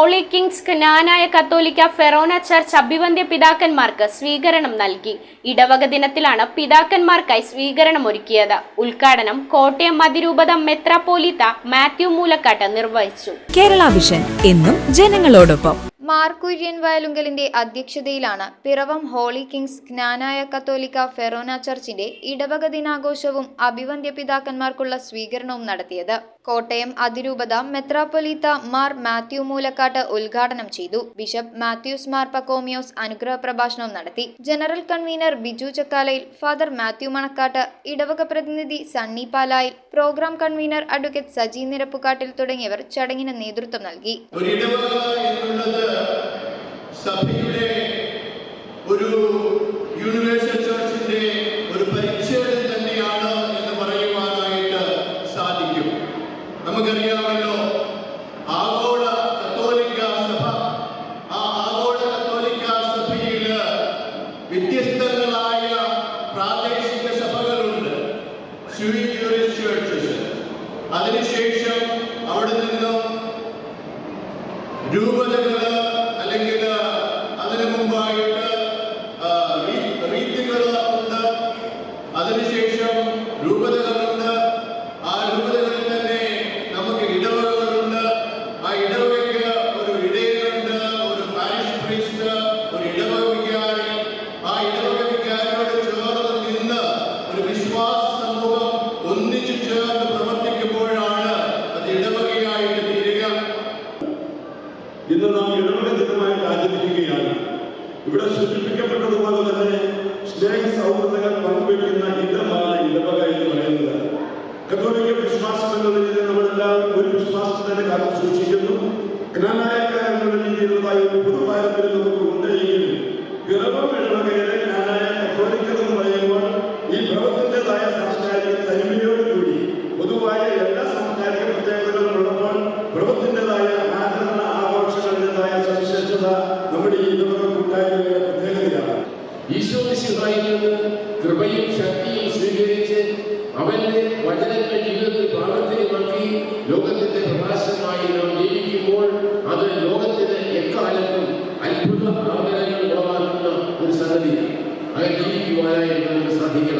Holy Kings ജ്ഞാനായ കത്തോലിക്ക Forane church അഭിവന്ധ്യ പിതാക്കന്മാർക്ക് സ്വീകരണം നൽകി. ഇടവക ദിനത്തിലാണ് പിതാക്കന്മാർക്കായി സ്വീകരണം ഒരുക്കിയത്. ഉദ്ഘാടനം കോട്ടയം മതിരൂപത മെത്രാപ്പോലിത്ത മാത്യു മൂലക്കാട്ട് നിർവഹിച്ചു. കേരള വിഷൻ എന്നും ജനങ്ങളോടൊപ്പം. മാർക്കുര്യൻ വയലുങ്കലിന്റെ അധ്യക്ഷതയിലാണ് പിറവം ഹോളി കിങ്സ് ജ്ഞാനായ കത്തോലിക്ക ഫെറോന ചർച്ചിന്റെ ഇടവക ദിനാഘോഷവും അഭിവന്ധ്യ പിതാക്കന്മാർക്കുള്ള സ്വീകരണവും നടത്തിയത്. കോട്ടയം അതിരൂപത മെത്രാപ്പൊലീത്ത മാർ മാത്യു മൂലക്കാട്ട് ഉദ്ഘാടനം ചെയ്തു. ബിഷപ്പ് മാത്യൂസ് മാർ പക്കോമിയോസ് അനുഗ്രഹ പ്രഭാഷണവും നടത്തി. General convener Biju Chakkalayil father Mathew Manakkattu ഇടവക പ്രതിനിധി Sunny Palayil program convener advocate Saji Nirappukattil തുടങ്ങിയവർ ചടങ്ങിന് നേതൃത്വം നൽകി. സഭയുടെ ഒരു യൂണിവേഴ്സൽ നമുക്കറിയാമല്ലോ. ആഗോള കത്തോലിക്ക സഭ ആ ആഗോള കത്തോലിക്ക സഭയിൽ വ്യത്യസ്തങ്ങളായ പ്രാദേശിക സഭകളുണ്ട്. അതിനുശേഷം അവിടെ നിന്നും രൂപതകൾ അല്ലെങ്കിൽ അതിനു മുമ്പായിട്ട് റീത്തുകൾ ഉണ്ട്. അതിനുശേഷം രൂപതകളുണ്ട് ഇവിടെ സൃഷ്ടിപ്പിക്കപ്പെട്ടതുപോലെ തന്നെ സ്നേഹ സൗഹൃദങ്ങൾ പങ്കുവയ്ക്കുന്ന ഇടമാണ് ഇടവക എന്ന് പറയുന്നത്. കത്തോലിക്ക വിശ്വാസം എന്ന രീതിയിൽ നമ്മളെല്ലാം ഒരു വിശ്വാസത്തിന്റെ കാത്തു സൂക്ഷിക്കുന്നു. ജ്ഞാനായക്കാർ എന്നുള്ള രീതിയിലുള്ളതായ ഒരു പൊതു പാരമ്പര്യം നമുക്ക് ഉണ്ടെങ്കിലും പിറവം ഇടവകയിലെ ജ്ഞാനായ കത്തോലിക്കർ എന്ന് പറയുമ്പോൾ ഈ ഭവത്തിന്റെതായ സാംസ്കാരിക തനിമയോടുകൂടി പൊതുവായ എല്ലാ സാംസ്കാരിക പ്രത്യേകതകളും ഉള്ളപ്പോൾ ഭ്രമത്തിന്റെതായ ആചരണ ആഘോഷങ്ങളുടേതായ സവിശേഷത നമ്മുടെ ഈ ഇടവക കൂട്ടായ്മയുടെ പ്രത്യേകതയാണ് ഈശോ കൃപയും ശക്തിയും സ്വീകരിച്ച് അവന്റെ വചനങ്ങൾ ജീവിതത്തിൽ പ്രാവർത്തികമാക്കി ലോകത്തിന്റെ പ്രകാശമായി നാം ജീവിക്കുമ്പോൾ അത് ലോകത്തിന് എക്കാലത്തും അത്ഭുത ആദരങ്ങൾ ഉളവാക്കുന്ന ഒരു സംഗതിയാണ്. അങ്ങനെ ജീവിക്കുവാനായി നമുക്ക് സാധിക്കണം.